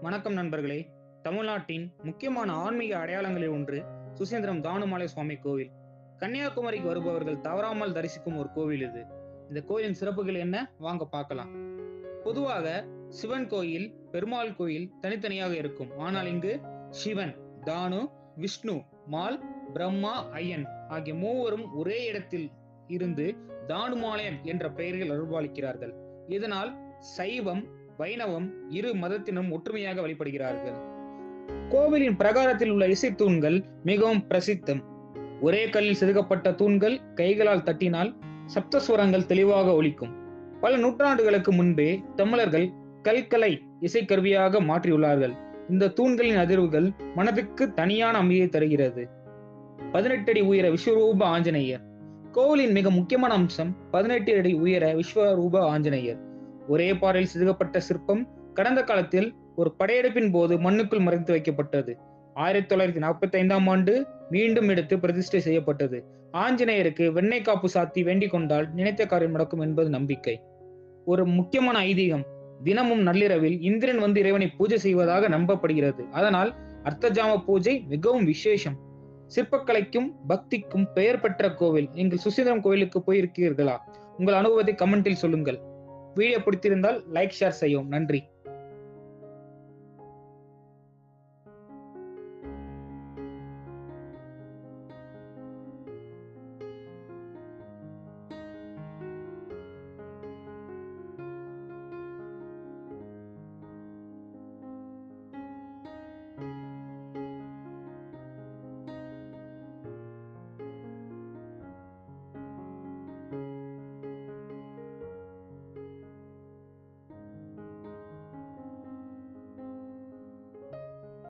வணக்கம் நண்பர்களே. தமிழ்நாட்டின் முக்கியமான ஆன்மீக அடையாளங்களில் ஒன்று சுசேந்திரம் தானுமாலை சுவாமி கோவில். கன்னியாகுமரிக்கு வருபவர்கள் தவறாமல் தரிசிக்கும் ஒரு கோவில் இது. இந்த கோயிலின் சிறப்புகள் என்ன? வாங்க பார்க்கலாம். பொதுவாக சிவன் கோயில் பெருமாள் கோயில் தனித்தனியாக இருக்கும். ஆனால் இங்கு சிவன் தானு விஷ்ணு மால் பிரம்மா ஐயன் ஆகிய மூவரும் ஒரே இடத்தில் இருந்து தானுமாலயம் என்ற பெயரில் அருள்பாலிக்கிறார்கள். இதனால் சைவம் வைணவம் இரு மதத்தினரும் ஒற்றுமையாக வழிபடுகிறார்கள். கோவிலின் பிரகாரத்தில் உள்ள இசை தூண்கள் மிகவும் பிரசித்தம். ஒரே கல்லில் செதுக்கப்பட்ட தூண்கள் கைகளால் தட்டினால் சப்தஸ்வரங்கள் தெளிவாக ஒலிக்கும். பல நூற்றாண்டுகளுக்கு முன்பே தமிழர்கள் கல்கலை இசைக்கருவியாக மாற்றியுள்ளார்கள். இந்த தூண்களின் அதிர்வுகள் மனதுக்கு தனியான அமைதியை தருகிறது. பதினெட்டு அடி உயர விஸ்வரூப ஆஞ்சநேயர் கோவிலின் மிக முக்கியமான அம்சம் பதினெட்டு அடி உயர விஸ்வரூப ஆஞ்சநேயர். ஒரே பாறையில் செதுக்கப்பட்ட சிற்பம் கடந்த காலத்தில் ஒரு படையெடுப்பின் போது மண்ணுக்குள் மறைத்து வைக்கப்பட்டது. ஆயிரத்தி தொள்ளாயிரத்தி நாற்பத்தி ஐந்தாம் ஆண்டு மீண்டும் எடுத்து பிரதிஷ்டை செய்யப்பட்டது. ஆஞ்சநேயருக்கு வெண்ணெய் காப்பு சாத்தி வேண்டிக் கொண்டால் நினைத்த காரியம் நடக்கும் என்பது நம்பிக்கை. ஒரு முக்கியமான ஐதீகம் தினமும் நள்ளிரவில் இந்திரன் வந்து இறைவனை பூஜை செய்வதாக நம்பப்படுகிறது. அதனால் அர்த்தஜாம பூஜை மிகவும் விசேஷம். சிற்பக்கலைக்கும் பக்திக்கும் பெயர் பெற்ற கோவில். நீங்கள் சுசீந்திரம் கோவிலுக்கு போயிருக்கிறீர்களா? உங்கள் அனுபவத்தை கமெண்டில் சொல்லுங்கள். வீடியோ பிடித்திருந்தால் லைக் ஷேர் செய்யும் நன்றி.